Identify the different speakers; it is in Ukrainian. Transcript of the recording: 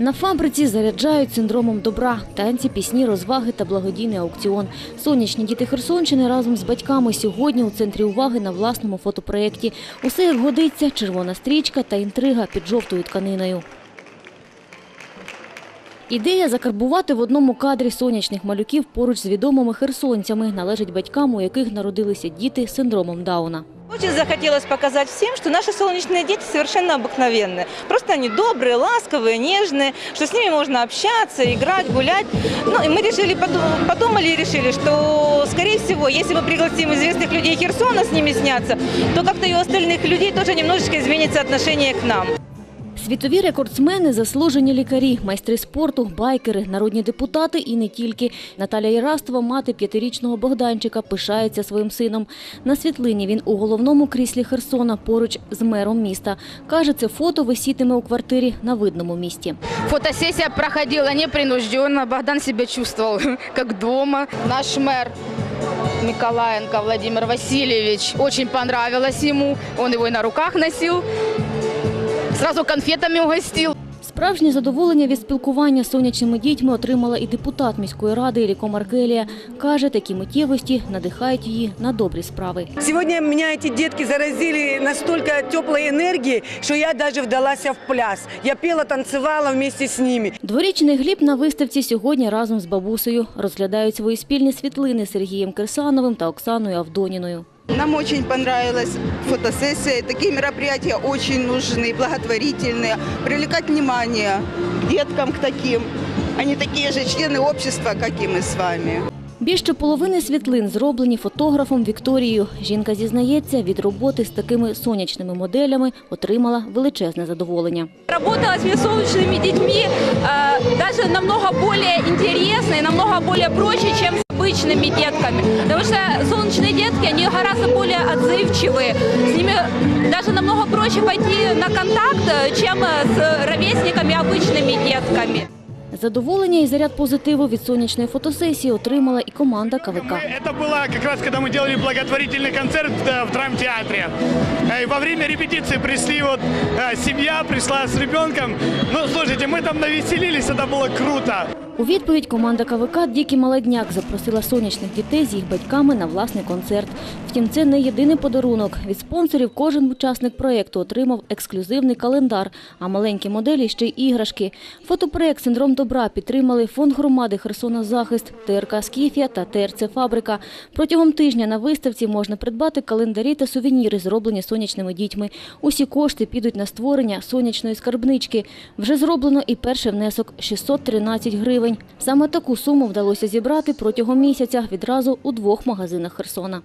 Speaker 1: На фабриці заряджають синдромом добра. Танці, пісні, розваги та благодійний аукціон. Сонячні діти Херсонщини разом з батьками сьогодні у центрі уваги на власному фотопроєкті. Усе як годиться, червона стрічка та інтрига під жовтою тканиною. Ідея закарбувати в одному кадрі сонячних малюків поруч з відомими херсонцями належить батькам, у яких народилися діти з синдромом Дауна.
Speaker 2: Очень захотелось показать всем, что наши солнечные дети совершенно обыкновенные. Просто они добрые, ласковые, нежные, что с ними можно общаться, играть, гулять. Ну и мы решили, подум- подумали и решили, что, скорее всего, если мы пригласим известных людей Херсона с ними сняться, то как-то и у остальных людей тоже немножечко изменится отношение к нам.
Speaker 1: Світові рекордсмени, заслужені лікарі, майстри спорту, байкери, народні депутати і не тільки. Наталя Єрастова, мати п'ятирічного Богданчика, пишається своїм сином. На світлині він у головному кріслі Херсона поруч з мером міста. Каже, це фото висітиме у квартирі на видному місті.
Speaker 3: Фотосессия проходила непринужденно. Богдан себя чувствовал как дома. Наш мэр Николаенко Владимир Васильевич очень понравилось ему. Он его и на руках носил. Сразу конфетами угостил.
Speaker 1: Справжнє задоволення від спілкування з сонячними дітьми отримала і депутат міської ради Іліко Маркелія. Каже, такі миттєвості надихають її на добрі справи.
Speaker 4: Сегодня меня эти детки заразили настолько теплой энергией, что я даже вдалась в пляс. Я пела, танцевала вместе с ними.
Speaker 1: Дворічний Гліб на виставці сьогодні разом з бабусею розглядають свої спільні світлини з Сергієм Кирсановим та Оксаною Авдоніною.
Speaker 5: Нам очень понравилась фотосессия. Такие мероприятия очень нужны, благотворительные. Привлекать внимание к деткам, к таким. Они такие же члены общества, как и мы с вами.
Speaker 1: Більше половини світлин зроблені фотографом Вікторією. Жінка зізнається, від роботи з такими сонячними моделями отримала величезне задоволення.
Speaker 6: Работала с солнечными детьми э, даже намного более интересно и намного более проще, чем с обычными детками. Потому что солнечные детки, они гораздо более отзывчивые. С ними даже намного проще пойти на контакт, э, чем э, с ровесниками, обычными детками.
Speaker 1: Задоволення і заряд позитиву від сонячної фотосесії отримала і команда КВК.
Speaker 7: Это было как раз, когда мы делали благотворительный концерт э, в драмтеатре. Э, И во время репетиции пришли вот э, семья, пришла с ребенком. Ну, слушайте, мы там навеселились, это было круто.
Speaker 1: У відповідь команда КВК «Дикий молодняк» запросила сонячних дітей з їх батьками на власний концерт. Втім, це не єдиний подарунок. Від спонсорів кожен учасник проєкту отримав ексклюзивний календар, а маленькі моделі ще й іграшки. Фотопроєкт «Синдром добра» підтримали Фонд громади «Херсона Захист», ТРК «Скіфія» та ТРЦ «Фабрика». Протягом тижня на виставці можна придбати календарі та сувеніри, зроблені сонячними дітьми. Усі кошти підуть на створення сонячної скарбнички. Вже зроблено і перший внесок – 613 гривень. Саме таку суму вдалося зібрати протягом місяця відразу у двох магазинах Херсона.